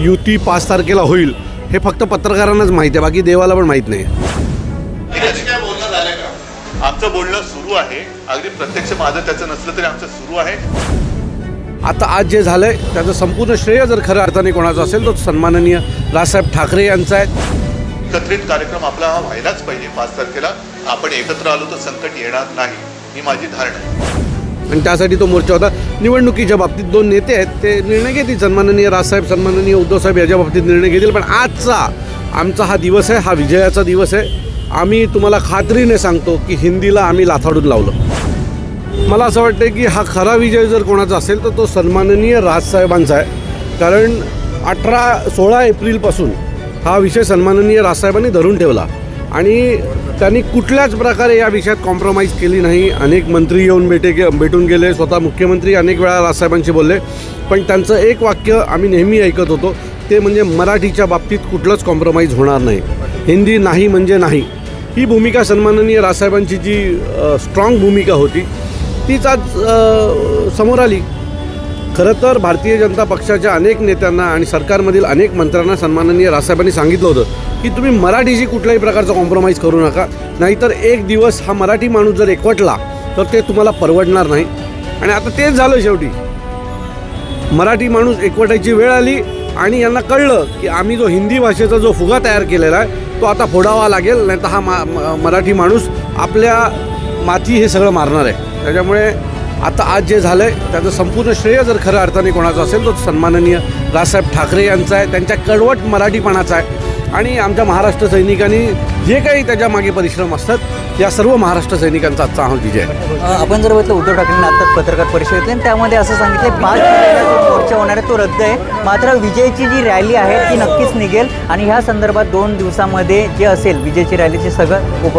युती पाच तारखेला होईल हे फक्त पत्रकारांनाच माहिती आहे बाकी देवाला पण माहीत नाही. आमचं बोलणं सुरू आहे. अगदी प्रत्यक्ष माझं त्याचं नसलं तरी आमचं सुरू आहे. आता आज जे झालंय त्याचं संपूर्ण श्रेय जर खऱ्या अर्थाने कोणाचं असेल तर सन्माननीय राजसाहेब ठाकरे यांचा आहे. एकत्रित कार्यक्रम आपला हा व्हायलाच पाहिजे पाच तारखेला. आपण एकत्र आलो तर संकट येणार नाही ही माझी धारणा आहे. आणि त्यासाठी तो मोर्चा होता. निवडणुकीच्या बाबतीत दोन नेते आहेत ते निर्णय घेतील. सन्माननीय राजसाहेब सन्माननीय उद्धवसाहेब याच्या बाबतीत निर्णय घेतील. पण आजचा आमचा हा दिवस आहे हा विजयाचा दिवस आहे. आम्ही तुम्हाला खात्रीने सांगतो की हिंदीला आम्ही लाथाडून लावलं. मला असं वाटतं की हा खरा विजय जर कोणाचा असेल तर तो सन्माननीय राजसाहेबांचा आहे. कारण अठरा सोळा एप्रिलपासून हा विषय सन्माननीय राजसाहेबांनी धरून ठेवला. आणि त्यांनी कुठल्याच प्रकारे या विषयात कॉम्प्रोमाइज केली नाही. अनेक मंत्री येऊन भेटे गे भेटून गेले. स्वतः मुख्यमंत्री अनेक वेळा राजसाहेबांशी बोलले. पण त्यांचं एक वाक्य आम्ही नेहमी ऐकत होतो ते म्हणजे मराठीच्या बाबतीत कुठलंच कॉम्प्रोमाइज होणार नाही. हिंदी नाही म्हणजे नाही. ही भूमिका सन्माननीय राजसाहेबांची जी स्ट्रॉंग भूमिका होती तीच आज समोर आली. खरं तर भारतीय जनता पक्षाच्या अनेक नेत्यांना आणि सरकारमधील अनेक मंत्र्यांना सन्माननीय रासाहेबांनी सांगितलं होतं की तुम्ही मराठीशी कुठल्याही प्रकारचा कॉम्प्रोमाइज करू नका. नाहीतर एक दिवस हा मराठी माणूस जर एकवटला तर ते तुम्हाला परवडणार नाही. आणि आता तेच झालं शेवटी. मराठी माणूस एकवटायची वेळ आली आणि यांना कळलं की आम्ही जो हिंदी भाषेचा जो फुगा तयार केलेला आहे तो आता फोडावा लागेल नाही तर हा मा मराठी माणूस आपल्या माती हे सगळं मारणार आहे. त्याच्यामुळे आता आज जे झालं आहे त्याचं संपूर्ण श्रेय जर खऱ्या अर्थाने कोणाचं असेल तर सन्माननीय राजसाहेब ठाकरे यांचा आहे. त्यांच्या कडवट मराठीपणाचा आहे. आणि आमच्या महाराष्ट्र सैनिकांनी जे काही त्याच्यामागे परिश्रम असतात या सर्व महाराष्ट्र सैनिकांचा आजचा हा विजय आहे. आपण जर बघितलं उद्धव ठाकरेंनी आता पत्रकार परिषद घेतली आणि त्यामध्ये असं सांगितलं पाच जुलैला होणार आहे तो रद्द आहे. मात्र विजयची जी रॅली आहे ती नक्कीच निघेल. आणि ह्या संदर्भात दोन दिवसामध्ये जे असेल विजयची रॅलीचे सगळं उप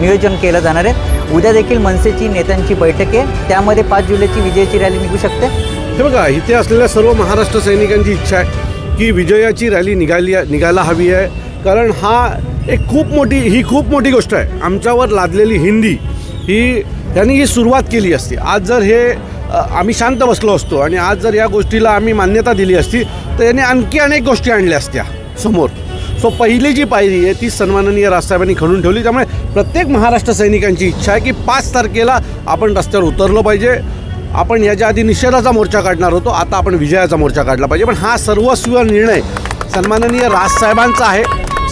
नियोजन केलं जाणार आहे. उद्या देखील मनसेची नेत्यांची बैठक आहे. त्यामध्ये पाच जुलैची विजयची रॅली निघू शकते. हे बघा इथे असलेल्या सर्व महाराष्ट्र सैनिकांची इच्छा आहे की विजयाची रॅली निघाली निघायला हवी आहे. कारण हा एक खूप मोठी ही खूप मोठी गोष्ट आहे. आमच्यावर लादलेली हिंदी ही त्यांनी ही सुरुवात केली असती. आज जर हे आम्ही शांत बसलो असतो. आणि आज जर या गोष्टीला आम्ही मान्यता दिली असती तर यांनी आणखी अनेक गोष्टी आणल्या असत्या समोर. सो पहिली जी पायरी आहे ती सन्माननीय राजसाहेबांनी खणून ठेवली. त्यामुळे प्रत्येक महाराष्ट्र सैनिकांची इच्छा आहे की पाच तारखेला आपण रस्त्यावर उतरलो पाहिजे. आपण याच्या आधी निषेधाचा मोर्चा काढणार होतो आता आपण विजयाचा मोर्चा काढला पाहिजे. पण हा सर्वस्व निर्णय सन्माननीय राजसाहेबांचा आहे.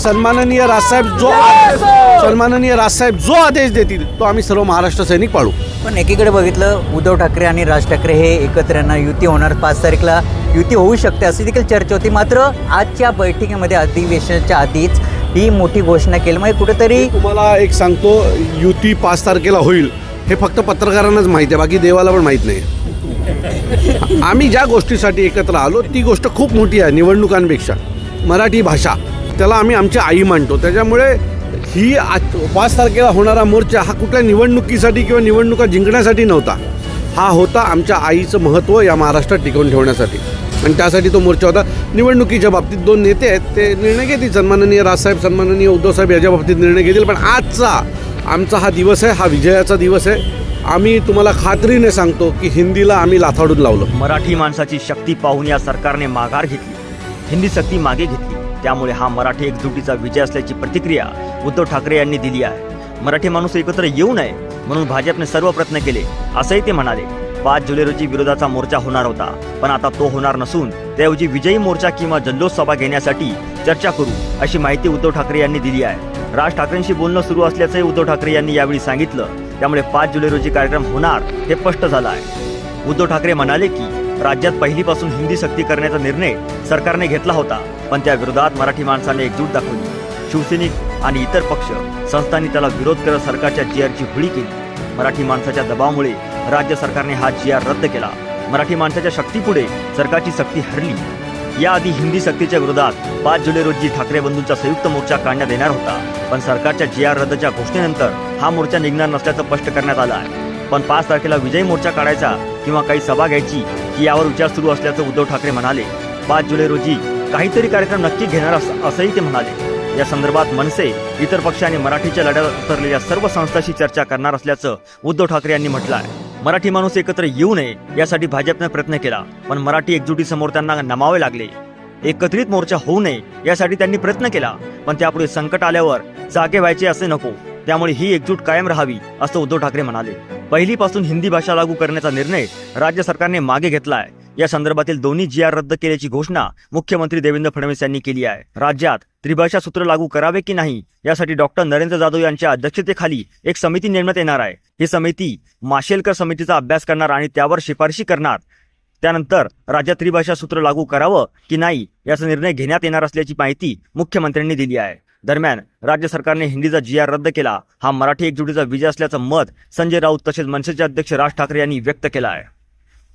सन्माननीय राजसाहेब जो आदेश सन्माननीय राजसाहेब जो आदेश देतील तो आम्ही सर्व महाराष्ट्र सैनिक पाळू. पण एकीकडे बघितलं उद्धव ठाकरे आणि राज ठाकरे हे एकत्र यांना युती होणार. पाच तारीखला युती होऊ शकते अशी देखील चर्चा होती. मात्र आजच्या बैठकीमध्ये अधिवेशनाच्या आधीच ही मोठी घोषणा केली. म्हणजे कुठेतरी तुम्हाला एक सांगतो युती पाच तारखेला होईल. हे फक्त पत्रकारांनाच माहिती आहे बाकी देवाला पण माहीत नाही. आम्ही ज्या गोष्टीसाठी एकत्र आलो ती गोष्ट खूप मोठी आहे निवडणुकांपेक्षा. मराठी भाषा त्याला आम्ही आमची आई मानतो. त्याच्यामुळे ही आज पाच तारखेला होणारा मोर्चा हा कुठल्या निवडणुकीसाठी किंवा निवडणुका जिंकण्यासाठी नव्हता. हा होता आमच्या आईचं महत्त्व या महाराष्ट्रात टिकवून ठेवण्यासाठी. आणि त्यासाठी तो मोर्चा होता. निवडणुकीच्या बाबतीत दोन नेते आहेत ते निर्णय घेतील. सन्माननीय राजसाहेब सन्माननीय उद्धवसाहेब याच्या बाबतीत निर्णय घेतील. पण आजचा आमचा हा दिवस आहे हा विजयाचा दिवस आहे. आम्ही तुम्हाला खात्रीने सांगतो की हिंदीला आम्ही लाथाडून लावलं. मराठी माणसाची शक्ती पाहून या सरकारने माघार घेतली. हिंदी शक्ती मागे घेतली. त्यामुळे हा मराठी एकजुटीचा विजय असल्याची प्रतिक्रिया उद्धव ठाकरे यांनी दिली आहे. मराठी माणूस एकत्र येऊ नये म्हणून भाजपने सर्व प्रयत्न केले असंही ते म्हणाले. पाच जुलै रोजी विरोधाचा मोर्चा होणार होता पण आता तो होणार नसून त्याऐवजी विजयी मोर्चा किंवा जल्लोष सभा घेण्यासाठी चर्चा करू अशी माहिती उद्धव ठाकरे यांनी दिली आहे. राज ठाकरेंशी बोलणं सुरू असल्याचंही उद्धव ठाकरे यांनी यावेळी सांगितलं. त्यामुळे पाच जुलै रोजी कार्यक्रम होणार हे स्पष्ट झालं आहे. उद्धव ठाकरे म्हणाले की राज्यात पहिलीपासून हिंदी सक्ती करण्याचा निर्णय सरकारने घेतला होता. पण त्या विरोधात मराठी माणसाने एकजूट दाखवली. शिवसैनिक आणि इतर पक्ष संस्थांनी त्याला विरोध करत सरकारच्या जी आरची होळी केली. मराठी माणसाच्या दबावामुळे राज्य सरकारने हा जी आर रद्द केला. मराठी माणसाच्या शक्तीपुढे सरकारची सक्ती हरली. याआधी हिंदी सक्तीच्या विरोधात पाच जुलै रोजी ठाकरे बंधूंचा संयुक्त मोर्चा काढण्यात येणार होता. पण सरकारच्या जी आर रद्दच्या घोषणेनंतर हा मोर्चा निघणार नसल्याचं स्पष्ट करण्यात आलं आहे. पण पाच तारखेला विजयी मोर्चा काढायचा किंवा काही सभा घ्यायची की यावर विचार सुरू असल्याचं उद्धव ठाकरे म्हणाले. पाच जुलै रोजी काहीतरी कार्यक्रम नक्की घेणार असंही ते म्हणाले. या संदर्भात मनसे इतर पक्ष आणि मराठीच्या लढ्यात उतरलेल्या सर्व संस्थांशी चर्चा करणार असल्याचं उद्धव ठाकरे यांनी म्हटलं आहे. मराठी माणूस एकत्र येऊ नये यासाठी भाजपने प्रयत्न केला पण मराठी एकजुटीसमोर त्यांना नमावे लागले. एकत्रित मोर्चा होऊ नये यासाठी त्यांनी प्रयत्न केला पण त्यापुढे संकट आल्यावर जागे व्हायचे असे नको त्यामुळे ही एकजूट कायम राहावी असं उद्धव ठाकरे म्हणाले. पहिलीपासून हिंदी भाषा लागू करण्याचा निर्णय राज्य सरकारने मागे घेतला आहे. या संदर्भातील दोन्ही जी आर रद्द केल्याची घोषणा मुख्यमंत्री देवेंद्र फडणवीस यांनी केली आहे. राज्यात त्रिभाषा सूत्र लागू करावे की नाही यासाठी डॉक्टर नरेंद्र जाधव यांच्या अध्यक्षतेखाली एक समिती नेमण्यात येणार आहे. ही समिती माशेलकर समितीचा अभ्यास करणार आणि त्यावर शिफारशी करणार. त्यानंतर राज्यात त्रिभाषा सूत्र लागू करावं की नाही याचा निर्णय घेण्यात येणार असल्याची माहिती मुख्यमंत्र्यांनी दिली आहे. दरम्यान राज्य सरकारने हिंदीचा जी आर रद्द केला. हा मराठी एकजुटीचा विजय असल्याचं मत संजय राऊत तसेच मनसेचे अध्यक्ष राज ठाकरे यांनी व्यक्त केलं आहे.